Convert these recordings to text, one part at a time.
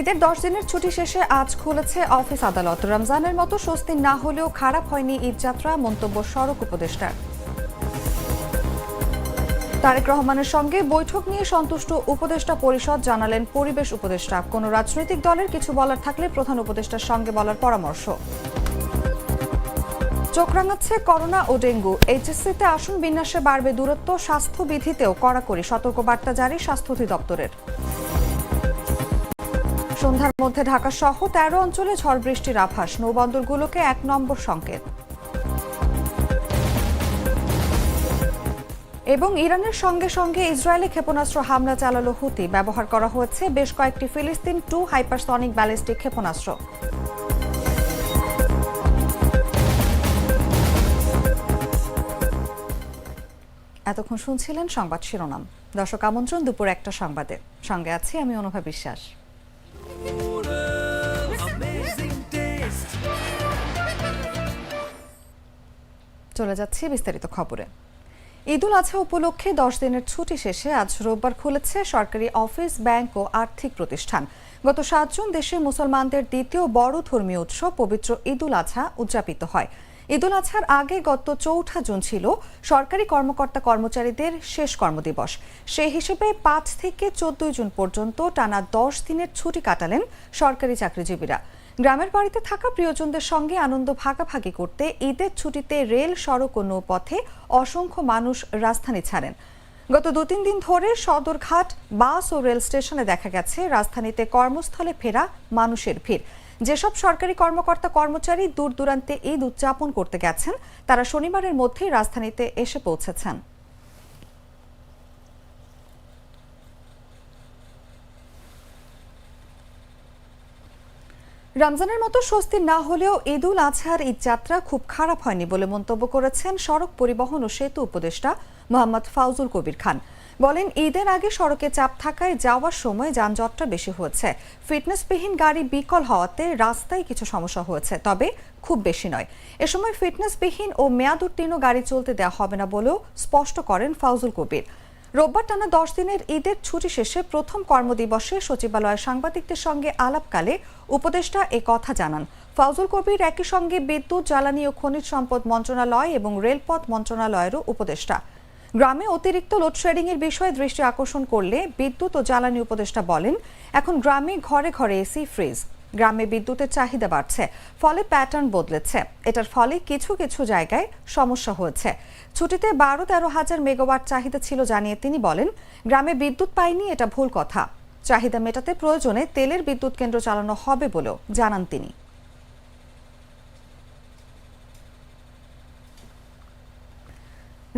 ঈদের দশ দিনের ছুটি শেষে আজ খুলেছে অফিস আদালত। রমজানের মতো স্বস্তি না হলেও খারাপ হয়নি ঈদযাত্রা, মন্তব্য সড়ক উপদেষ্টার। তারেক রহমানের সঙ্গে বৈঠক নিয়ে সন্তুষ্ট উপদেষ্টা পরিষদ জানালেন পরিবেশ উপদেষ্টা। কোনো রাজনৈতিক দলের কিছু বলার থাকলে প্রধান উপদেষ্টার সঙ্গে বলার পরামর্শ। চোখ রাঙাচ্ছে করোনা ও ডেঙ্গু। এইচএসসিতে আসন, বিন্যাসে বাড়বে দূরত্ব, স্বাস্থ্যবিধিতেও কড়াকড়ি সতর্কবার্তা জারি স্বাস্থ্য অধিদপ্তরের। সন্ধ্যার মধ্যে ঢাকা সহ তেরো অঞ্চলে ঝড় বৃষ্টির আভাস। নৌবন্দরগুলোকে এক নম্বর সংকেত। এবং ইরানের সঙ্গে সঙ্গে ইসরায়েলে ক্ষেপণাস্ত্র হামলা চালালো হুতি। ব্যবহার করা হয়েছে বেশ কয়েকটি ফিলিস্তিন টু হাইপারসনিক ব্যালিস্টিক ক্ষেপণাস্ত্র। এতক্ষণ শুনছিলেন সংবাদ শিরোনাম। দর্শক আমন্ত্রণ দুপুর একটা সংবাদে। সঙ্গে আছি আমি অনুভা বিশ্বাস। চলে যাচ্ছি বিস্তারিত খবরে। ঈদুল আজহা উপলক্ষে দশ দিনের ছুটি শেষে আজ রোববার খুলেছে সরকারি অফিস, ব্যাংক ও আর্থিক প্রতিষ্ঠান। গত সাত জুন দেশে মুসলমানদের দ্বিতীয় বড় ধর্মীয় উৎসব পবিত্র ঈদুল আজহা উদযাপিত হয়। ঈদুল আজহার আগে গত চৌঠা জুন ছিল সরকারি কর্মকর্তা কর্মচারীদের শেষ কর্মদিবস। সেই হিসেবে পাঁচ থেকে চোদ্দই জুন পর্যন্ত টানা দশ দিনের ছুটি কাটালেন সরকারি চাকরিজীবীরা। গ্রামের বাড়িতে থাকা প্রিয়জনদের সঙ্গে আনন্দ ভাগাভাগি করতে ঈদের ছুটিতে রেল, সড়ক ও নৌপথে অসংখ্য মানুষ রাজধানী ছাড়েন। গত দু তিন দিন ধরে সদরঘাট, বাস ও রেল স্টেশনে দেখা গেছে রাজধানীতে কর্মস্থলে ফেরা মানুষের ভিড়। যেসব সরকারি কর্মকর্তা কর্মচারী দূর দূরান্তে ঈদ উদযাপন করতে গেছেন, তারা শনিবারের মধ্যেই রাজধানীতে এসে পৌঁছেছেন। রমজানের মতো স্বস্তি না হলেও ঈদুল আজহার ঈদ যাত্রা খুব খারাপ হয়নি বলে মন্তব্য করেছেন সড়ক পরিবহন ও সেতু উপদেষ্টা মোহাম্মদ ফাউজুল কবির খান। বলেন, ঈদের আগে সড়কে চাপ থাকায় যাওয়ার সময় যানজটটা বেশি হয়েছে। ফিটনেসবিহীন গাড়ি বিকল হওয়াতে রাস্তায় কিছু সমস্যা হয়েছে, তবে খুব বেশি নয়। এ সময় ফিটনেসবিহীন ও মেয়াদ উত্তীর্ণ গাড়ি চলতে দেওয়া হবে না বলেও স্পষ্ট করেন ফাউজুল কবির। রোববার টানা দশ দিনের ঈদের ছুটি শেষে প্রথম কর্মদিবসে সচিবালয়ের সাংবাদিকদের সঙ্গে আলাপকালে উপদেষ্টা এ কথা জানান। ফাউজুল কবির একই সঙ্গে বিদ্যুৎ, জ্বালানি ও খনিজ সম্পদ মন্ত্রণালয় এবং রেলপথ মন্ত্রণালয়েরও উপদেষ্টা। গ্রামে অতিরিক্ত লোডশেডিং এর বিষয়ে দৃষ্টি আকর্ষণ করলে বিদ্যুৎ ও জ্বালানি উপদেষ্টা বলেন, এখন গ্রামে ঘরে ঘরে এসি, ফ্রিজ। গ্রামে বিদ্যুতের চাহিদা বাড়ছে, ফলে প্যাটার্ন বদলেছে। এটার ফলে কিছু কিছু জায়গায় সমস্যা হয়েছে। ছুটিতে বারো তেরো হাজার মেগাওয়াট চাহিদা ছিল জানিয়ে তিনি বলেন, গ্রামে বিদ্যুৎ পায়নি এটা ভুল কথা। চাহিদা মেটাতে প্রয়োজনে তেলের বিদ্যুৎ কেন্দ্র চালানো হবে বলেও জানান তিনি।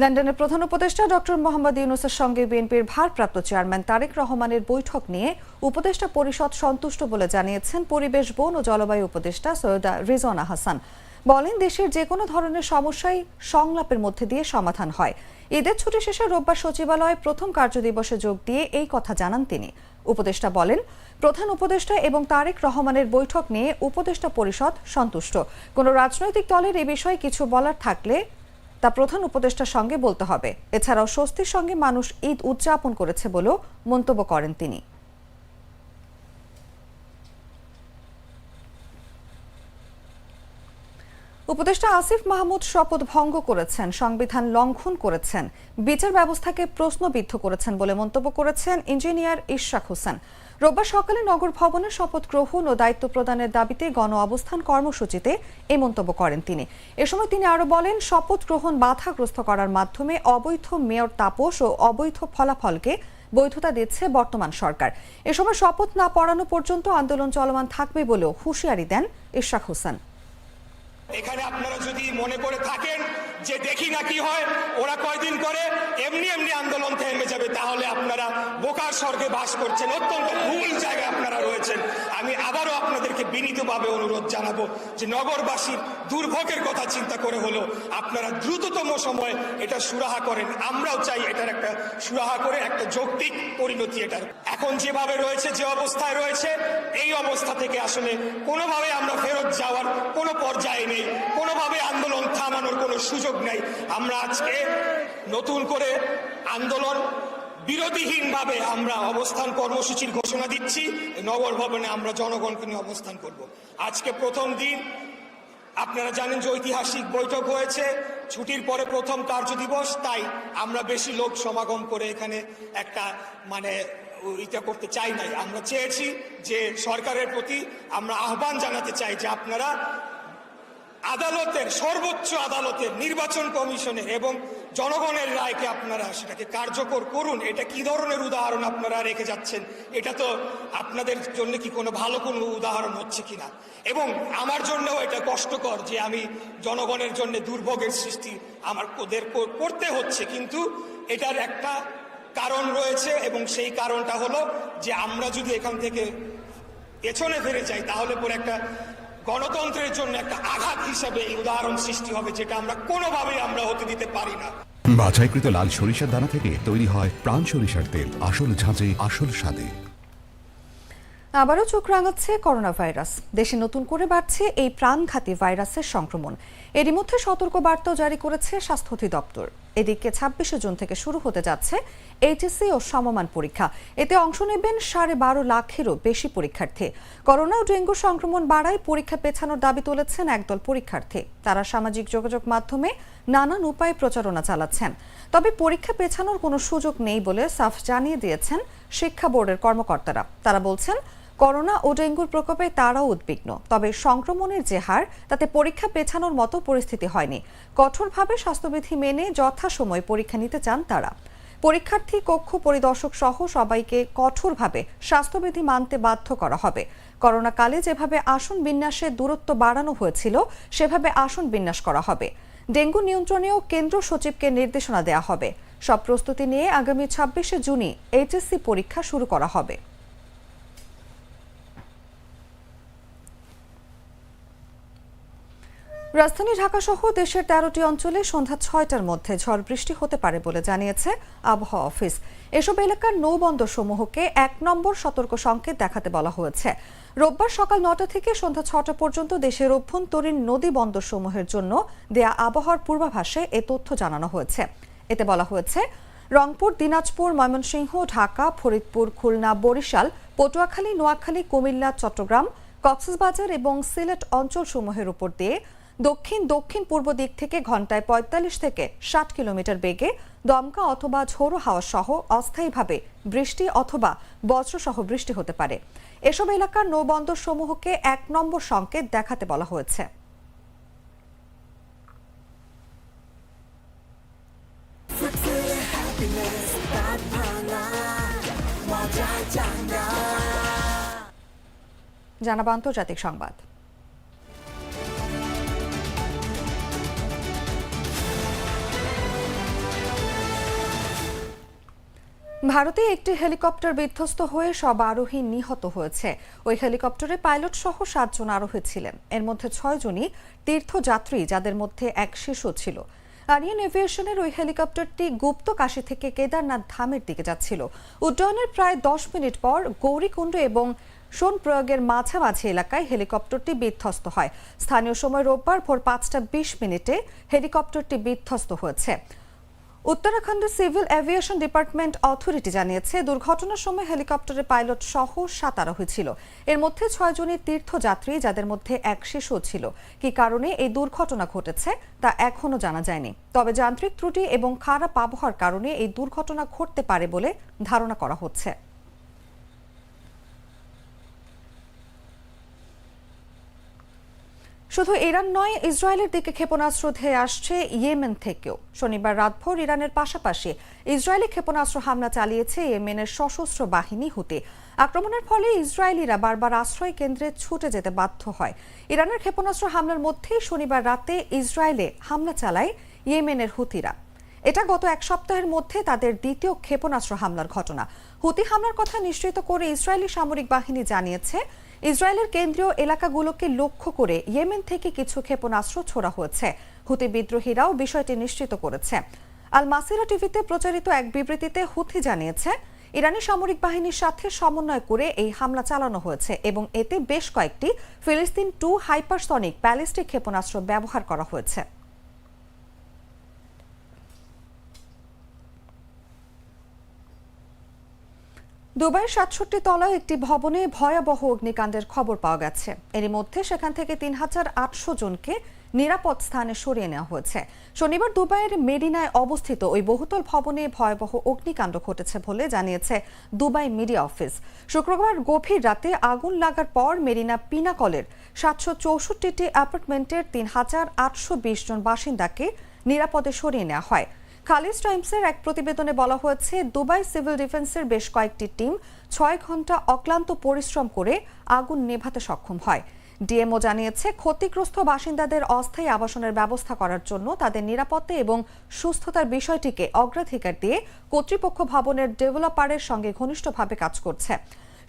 লন্ডনের প্রধান উপদেষ্টা ডক্টর মোহাম্মদ ইউনুসের সঙ্গে বিএনপির ভারপ্রাপ্ত চেয়ারম্যান তারেক রহমানের বৈঠক নিয়ে উপদেষ্টা পরিষদ সন্তুষ্ট বলে জানিয়েছেন পরিবেশ, বন ও জলবায়ু উপদেষ্টা সৈয়দা রিজওয়ানা হাসান। বলেন, দেশের যে কোনো ধরনের সমস্যাই সংলাপের মধ্যে দিয়ে সমাধান হয়। ঈদের ছুটি শেষে রোববার সচিবালয়ে প্রথম কার্যদিবসে যোগ দিয়ে এই কথা জানান তিনি। উপদেষ্টা বলেন, প্রধান উপদেষ্টা এবং তারেক রহমানের বৈঠক নিয়ে উপদেষ্টা পরিষদ সন্তুষ্ট। কোনো রাজনৈতিক দলের এ বিষয়ে কিছু বলার থাকলে তা প্রধান উপদেষ্টার সঙ্গে বলতে হবে। এছাড়াও স্বস্তির সঙ্গে মানুষ ঈদ উদযাপন করেছে বলেও মন্তব্য করেন তিনি। উপদেষ্টা আসিফ মাহমুদ শপথ ভঙ্গ করেছেন, সংবিধান লঙ্ঘন করেছেন, বিচার ব্যবস্থাকে প্রশ্নবিদ্ধ করেছেন বলে মন্তব্য করেছেন ইঞ্জিনিয়ার ইশরাক হোসেন। রোববার সকালে নগর ভবনে শপথ গ্রহণ ও দায়িত্ব প্রদানের দাবিতে গণ অবস্থান কর্মসূচিতে এই মন্তব্য করেন তিনি। এ সময় তিনি আরও বলেন, শপথ গ্রহণ বাধাগ্রস্ত করার মাধ্যমে অবৈধ মেয়র তাপস ও অবৈধ ফলাফলকে বৈধতা দিচ্ছে বর্তমান সরকার। এ সময় শপথ না পড়ানো পর্যন্ত আন্দোলন চলমান থাকবে বলেও হুঁশিয়ারি দেন ইশাক হোসেন। এখানে আপনারা যদি মনে করে থাকেন যে দেখি না কি হয়, ওরা কয়দিন করে এমনি এমনি আন্দোলন থেমে যাবে, তাহলে আপনারা বোকার স্বর্গে বাস করছেন। অত্যন্ত ভুল জায়গায় আপনারা রয়েছেন। আমি আবারও আপনাদেরকে বিনীতভাবে অনুরোধ জানাব যে নগরবাসীর দুর্ভোগের কথা চিন্তা করে হলো আপনারা দ্রুততম সময় এটা সুরাহা করেন। আমরাও চাই এটার একটা সুরাহা করে, একটা যৌক্তিক পরিণতি এটার। এখন যেভাবে রয়েছে, যে অবস্থায় রয়েছে, এই অবস্থা থেকে আসলে কোনোভাবে আমরা ফেরত যাওয়ার কোনো পর্যায়ে নেই। কোনোভাবে আন্দোলন থামানোর কোনো সুযোগ নেই। আমরা আজকে নতুন করে আন্দোলন বিরোধীহীনভাবে আমরা অবস্থান কর্মসূচির ঘোষণা দিচ্ছি। নগর ভবনে আমরা জনগণকে নিয়ে অবস্থান করব। আজকে প্রথম দিন, আপনারা জানেন যে ঐতিহাসিক বৈঠক হয়েছে। ছুটির পরে প্রথম কার্য দিবস, তাই আমরা বেশি লোক সমাগম করে এখানে একটা মানে এটা করতে চাই নাই। আমরা চেয়েছি যে সরকারের প্রতি আমরা আহ্বান জানাতে চাই যে আপনারা আদালতের, সর্বোচ্চ আদালতের নির্বাচন কমিশনের এবং জনগণের রায়কে আপনারা সেটাকে কার্যকর করুন। এটা কি ধরনের উদাহরণ আপনারা রেখে যাচ্ছেন? এটা তো আপনাদের জন্য কি কোনো ভালো কোনো উদাহরণ হচ্ছে কিনা? এবং আমার জন্যও এটা কষ্টকর যে আমি জনগণের জন্য দুর্ভোগের সৃষ্টি আমার ওদের কর- করতে হচ্ছে। কিন্তু এটার একটা কারণ রয়েছে এবং সেই কারণটা হলো যে আমরা যদি এখান থেকে পেছনে ফিরে যাই, তাহলে পরে একটা গণতন্ত্রের জন্য একটা আঘাত হিসাবে এই উদাহরণ সৃষ্টি হবে, যেটা আমরা কোনোভাবেই আমরা হতে দিতে পারি না। বাছাইকৃত লাল সরিষার দানা থেকে তৈরি হয় প্রাণ সরিষার তেল। আসল ঝাঁঝে, আসল স্বাদে। আবারও চোখ রাঙাচ্ছে করোনা ভাইরাস দেশে নতুন করে বাড়ছে এই প্রাণঘাতী ভাইরাসের সংক্রমণ। এরই মধ্যে সতর্ক বার্তাও জারি করেছে স্বাস্থ্য অধিদপ্তর। এদিকে ছাব্বিশে জুন থেকে শুরু হতে যাচ্ছে এইচএসসি ও সমমান পরীক্ষা। এতে অংশ নেবেন সাড়ে বারো লাখেরও বেশি পরীক্ষার্থী। করোনা ও ডেঙ্গু সংক্রমণ বাড়ায় পরীক্ষা পেছানোর দাবি তুলেছেন একদল পরীক্ষার্থী। তারা সামাজিক যোগাযোগ মাধ্যমে নানান উপায়ে প্রচারণা চালাচ্ছেন। তবে পরীক্ষা পেছানোর কোনো সুযোগ নেই বলে সাফ জানিয়ে দিয়েছেন শিক্ষা বোর্ডের কর্মকর্তারা। তারা বলছেন করোনা ও ডেঙ্গুর প্রকোপে তারাও উদ্বিগ্ন। তবে সংক্রমণের যে হার, তাতে পরীক্ষা পেছানোর মতো পরিস্থিতি হয়নি। কঠোরভাবে স্বাস্থ্যবিধি মেনে যথাসময়ে পরীক্ষা নিতে চান তারা। পরীক্ষার্থী, কক্ষ পরিদর্শক সহ সবাইকে কঠোরভাবে স্বাস্থ্যবিধি মানতে বাধ্য করা হবে। করোনাকালে যেভাবে আসন বিন্যাসে দূরত্ব বাড়ানো হয়েছিল, সেভাবে আসন বিন্যাস করা হবে। ডেঙ্গু নিয়ন্ত্রণেও কেন্দ্র সচিবকে নির্দেশনা দেওয়া হবে। সব প্রস্তুতি নিয়ে আগামী ছাব্বিশে জুনই এইচএসসি পরীক্ষা শুরু করা হবে। রাজধানী ঢাকা সহ দেশের তেরোটি অঞ্চলে সন্ধ্যা ছয়টার মধ্যে ঝড় বৃষ্টি হতে পারে বলে জানিয়েছে আবহাওয়া অফিস। এসব এলাকার নৌবন্দর সমূহকে এক নম্বর সতর্ক সংকেত দেখাতে বলা হয়েছে। রোববার সকাল নটা থেকে সন্ধ্যা ছটা পর্যন্ত দেশের অভ্যন্তরীণ নদী বন্দর সমূহের জন্য দেয়া আবহাওয়ার পূর্বাভাসে এ তথ্য জানানো হয়েছে। এতে বলা হয়েছে, রংপুর, দিনাজপুর, ময়মনসিংহ, ঢাকা, ফরিদপুর, খুলনা, বরিশাল, পটুয়াখালী, নোয়াখালী, কুমিল্লা, চট্টগ্রাম, কক্সবাজার এবং সিলেট অঞ্চলসমূহের উপর দিয়ে দক্ষিণ দক্ষিণ পূর্ব দিক থেকে ঘন্টায় পঁয়তাল্লিশ থেকে ষাট কিলোমিটার বেগে দমকা অথবা ঝোড়ো হাওয়া সহ অস্থায়ীভাবে বৃষ্টি অথবা বজ্রসহ বৃষ্টি হতে পারে। এসব এলাকার নৌবন্দর সমূহকে এক নম্বর সংকেত দেখাতে বলা হয়েছে। জানাব আন্তর্জাতিক সংবাদ। ভারতে একটি হেলিকপ্টার বিধ্বস্ত হয়ে সব আরোহী নিহত হয়েছে। ওই হেলিকপ্টারে পাইলট সহ সাতজন আরোহী ছিলেন। এর মধ্যে ছয়জনই তীর্থযাত্রী, যাদের মধ্যে এক শিশু ছিল। আরিয়ান এভিয়েশনের ওই হেলিকপ্টারটি গুপ্ত কাশী থেকে কেদারনাথ ধামের দিকে যাচ্ছিল। উড্ডয়নের প্রায় দশ মিনিট পর গৌরীকুণ্ড এবং সোনপ্রয়াগের মাঝামাঝি এলাকায় হেলিকপ্টারটি বিধ্বস্ত হয়। স্থানীয় সময় রোববার ভোর পাঁচটা বিশ মিনিটে হেলিকপ্টারটি বিধ্বস্ত হয়েছে। উত্তরাখণ্ডের সিভিল এভিয়েশন ডিপার্টমেন্ট অথরিটি জানিয়েছে, দুর্ঘটনার সময় হেলিকপ্টারের পাইলট সহ সাত আরোহী ছিল। এর মধ্যে ছয়জনের তীর্থযাত্রী, যাদের মধ্যে এক শিশু ছিল। কি কারণে এই দুর্ঘটনা ঘটেছে, তা এখনও জানা যায়নি। তবে যান্ত্রিক ত্রুটি এবং খারাপ আবহাওয়ার কারণে এই দুর্ঘটনা ঘটতে পারে বলে ধারণা করা হচ্ছে। শুধু ইরান নয়, ইসরায়েলের দিকে ক্ষেপণাস্ত্র ধেয়ে আসছে ইয়েমেন থেকেও। শনিবার রাতভর ইরানের পাশাপাশি ইসরায়েলি ক্ষেপণাস্ত্র হামলা চালিয়েছে ইয়েমেনের সশস্ত্র বাহিনী হুতে। আক্রমণের ফলে ইসরায়েলিরা বারবার আশ্রয় কেন্দ্রে ছুটে যেতে বাধ্য হয়। ইরানের ক্ষেপণাস্ত্র হামলার মধ্যেই শনিবার রাতে ইসরায়েলে হামলা চালায় ইয়েমেনের হুতিরা। এটা গত এক সপ্তাহের মধ্যে তাদের দ্বিতীয় ক্ষেপণাস্ত্র হামলার ঘটনা। হুতি হামলার কথা নিশ্চিত করে ইসরায়েলি সামরিক বাহিনী জানিয়েছে ইসরায়েলের কেন্দ্রীয় এলাকাগুলোকে লক্ষ্য করে ইয়েমেন থেকে কিছু ক্ষেপণাস্ত্র ছোড়া হয়েছে। হুতি বিদ্রোহীরাও বিষয়টি নিশ্চিত করেছে। আল মাসিরা টিভিতে প্রচারিত এক বিবৃতিতে হুথি জানিয়েছে, ইরানি সামরিক বাহিনীর সাথে সমন্বয় করে এই হামলা চালানো হয়েছে এবং এতে বেশ কয়েকটি ফিলিস্তিন টু হাইপারসনিক ব্যালিস্টিক ক্ষেপণাস্ত্র ব্যবহার করা হয়েছে। দুবাইয়ের সাতষট্টি তলায় একটি ভবনে ভয়াবহ অগ্নিকাণ্ডের খবর পাওয়া গেছে। এরই মধ্যে সেখান থেকে তিন হাজার আটশো জনকে নিরাপদ স্থানে সরিয়ে নেওয়া হয়েছে। শনিবার দুবাইয়ের মেরিনায় অবস্থিত ওই বহুতল ভবনে ভয়াবহ অগ্নিকাণ্ড ঘটেছে বলে জানিয়েছে দুবাই মিডিয়া অফিস। শুক্রবার গভীর রাতে আগুন লাগার পর মেরিনা পিনাকলের সাতশো চৌষট্টিটি অ্যাপার্টমেন্টের তিন হাজার আটশো বিশ জন বাসিন্দাকে নিরাপদে সরিয়ে নেওয়া হয়। খালিজ টাইমসের এক প্রতিবেদনে বলা হয়েছে, দুবাই সিভিল ডিফেন্সের বেশ কয়েকটি টিম ছয় ঘণ্টা অক্লান্ত পরিশ্রম করে আগুন নেভাতে সক্ষম হয়। ডিএমও জানিয়েছে, ক্ষতিগ্রস্ত বাসিন্দাদের অস্থায়ী আবাসনের ব্যবস্থা করার জন্য তাদের নিরাপত্তা এবং সুস্থতার বিষয়টিকে অগ্রাধিকার দিয়ে কর্তৃপক্ষ ভবনের ডেভেলপারের সঙ্গে ঘনিষ্ঠভাবে কাজ করছে।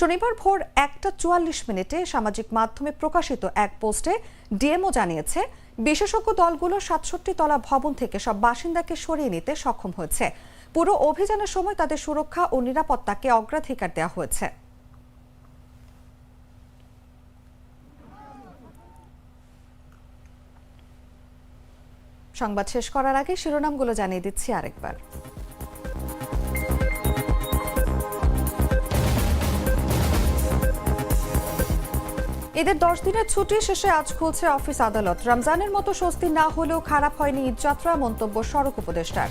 শনিবার ভোর একটা চুয়াল্লিশ মিনিটে সামাজিক মাধ্যমে প্রকাশিত এক পোস্টে ডিএমও জানিয়েছে, বিশেষজ্ঞ দলগুলো সাতষট্টি তলা ভবন থেকে সব বাসিন্দাকে সরিয়ে নিতে সক্ষম হয়েছে। পুরো অভিযানের সময় তাদের সুরক্ষা ও নিরাপত্তাকে অগ্রাধিকার দেওয়া হয়েছে। সংবাদ শেষ করার আগে শিরোনামগুলো জানিয়ে দিচ্ছি আরেকবার। ঈদের দশ দিনের ছুটি শেষে আজ খুলছে অফিস আদালত। রমজানের মতো স্বস্তি না হলেও খারাপ হয়নি ঈদযাত্রা মন্তব্য সড়ক উপদেষ্টার।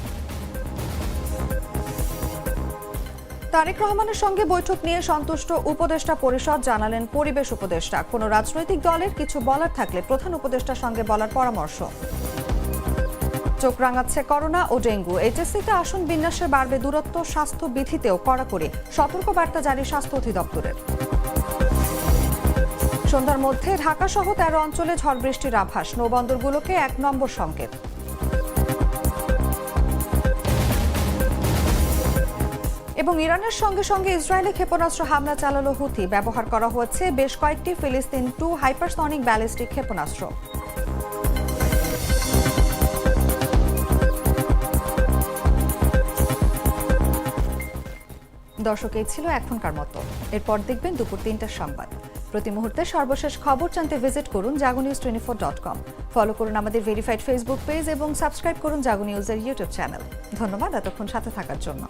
তারেক রহমানের সঙ্গে বৈঠক নিয়ে সন্তুষ্ট উপদেষ্টা পরিষদ জানালেন পরিবেশ উপদেষ্টা। কোনো রাজনৈতিক দলের কিছু বলার থাকলে প্রধান উপদেষ্টার সঙ্গে বলার পরামর্শ। চোখ রাঙাচ্ছে করোনা ও ডেঙ্গু। এইচএসসিতে আসন বিন্যাসে বাড়বে দূরত্ব স্বাস্থ্য বিধিতেও কড়াকড়ি। সতর্ক বার্তা জারি স্বাস্থ্য অধিদপ্তরের। সন্ধ্যার মধ্যে ঢাকা সহ তেরো অঞ্চলে ঝড় বৃষ্টির আভাস। নৌবন্দরগুলোকে এক নম্বর সংকেত। এবং ইরানের সঙ্গে সঙ্গে ইসরায়েলে ক্ষেপণাস্ত্র হামলা চালালো হুথি। ব্যবহার করা হচ্ছে বেশ কয়েকটি ফিলিস্তিন টু হাইপারসনিক ব্যালিস্টিক ক্ষেপণাস্ত্র। দর্শক, এই ছিল এখনকার মতো। এরপর দেখবেন দুপুর তিনটার সংবাদ। প্রতি মুহূর্তে সর্বশেষ খবর জানতে ভিজিট করুন Jago news twenty four dot com follow করুন আমাদের ভেরিফাইড ফেসবুক পেজ এবং সাবস্ক্রাইব করুন জাগো নিউজের ইউটিউব চ্যানেল ধন্যবাদ এতক্ষণ সাথে থাকার জন্য।